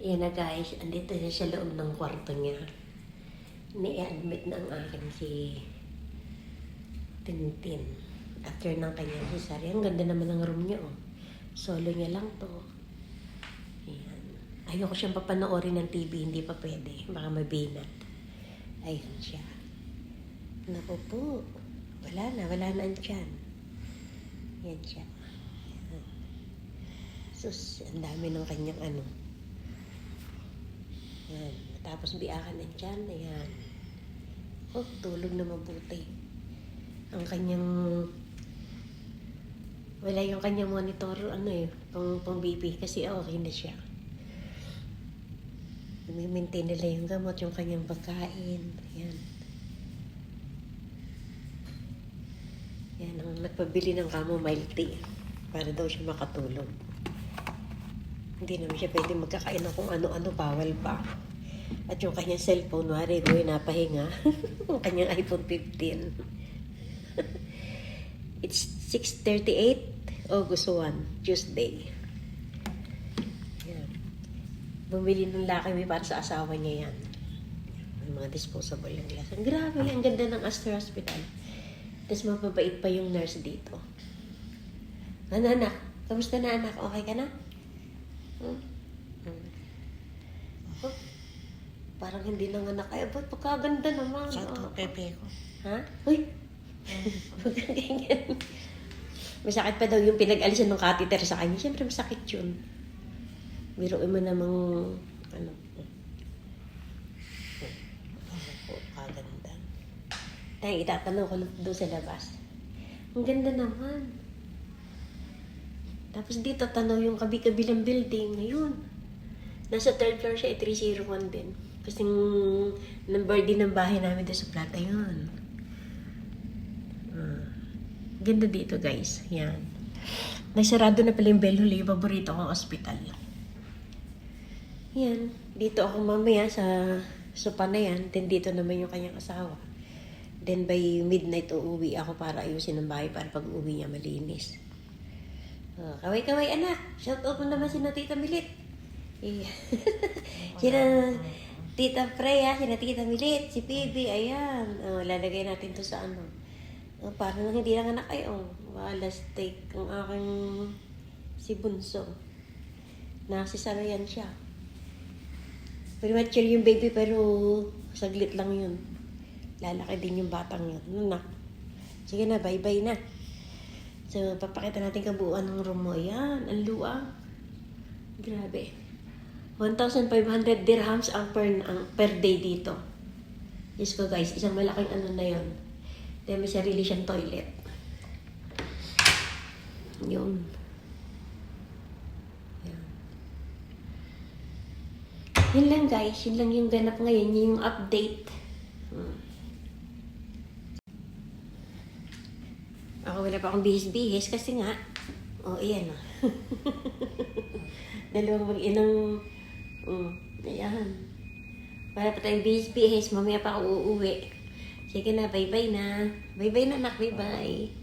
Yan na guys, andito na sa loob ng kwarto niya. Ni-admit na ang akin si Tintin. After ng kanyang cesarean, ang ganda naman ng room niya oh. Solo niya lang to. Ayan. Ayoko siyang papanoorin ng TV, hindi pa pwede. Baka mabinat. Ayan siya. Naku po. Wala na, wala na ang tiyan. Yan siya. Ayan. Sus, ang dami ng kanyang ano. Yan. Tapos biakan ng tiyan. Ayan. Oh, tulog na mabuti. Ang kanyang... Wala yung kanyang monitor, ano eh, pang, pang BP. Kasi okay na siya. Nami-maintain nila yung gamot, yung kanyang pagkain. Ayan. Yan ang nagpabili ng chamomile tea para daw siya makatulog. Hindi naman siya pwede magkakain ng kung ano-ano, bawal pa. At yung kanyang cellphone, wari ko napahinga. yung kanyang iPhone 15. It's 6.38 August 1, Tuesday. Yan. Bumili ng Lucky Me para sa asawa niya yan. May mga disposable yung glass. Ang grabe, ang ganda ng Astor Hospital. Tapos mababait pa yung nurse dito. Ano anak? Kamusta na anak? Okay ka na? Hmm. Oh, parang hindi nang anak. Ay, ba't pagkaganda naman? Sakto, Oh. pepe ko. Ha? Uy! Huwag kang ganyan. Masakit pa daw yung pinag-alisan ng catheter sa kanya. Siyempre, masakit yun. Biruin mo namang, ano, po, kaganda. Tayo, itatanong ko doon sa labas. Ang ganda naman. Tapos dito, tanaw yung kabi-kabilang building. Ngayon, nasa third floor siya, eh, 301 din. Kasi number din ng bahay namin doon sa plata yun. Ah. Ganda dito, guys. Yan. Nagsarado na pala yung Bell Huli, yung paborito kong ospital. Yan. Dito ako mamaya sa sopa na yan. Then dito naman yung kanyang asawa. Then by midnight uuwi ako para ayusin ang bahay para pag uwi niya malinis. Oh, kaway-kaway anak. Shout out mo naman si na Tita Milit. Eh, sina Tita Freya, sina Tita Milit, si PB, ayan. Oh, lalagay natin to sa ano. Oh, parang hindi lang anak ay oh. Wala steak ang aking si Bunso. Nakasisarayan siya. Premature yung baby pero saglit lang yun. Lalaki din yung batang yun. Ano na? Sige na, bye-bye na. So, papakita natin kabuuan ng room mo. Ayan, ang luang. Grabe. 1,500 dirhams ang per, ang per day dito. Yes ko guys, isang malaking ano na yon. Then may sarili siyang toilet. Yun. Yan. Yun lang guys, yun lang yung ganap ngayon, yun yung update. Hmm. Ako wala pa akong bihis-bihis kasi nga, oh, iyan na. Dalawang mag-inang, um, ayan. Wala pa tayong bihis-bihis, mamaya pa ako uuwi. Sige na, bye-bye na. Bye-bye na, anak, bye-bye.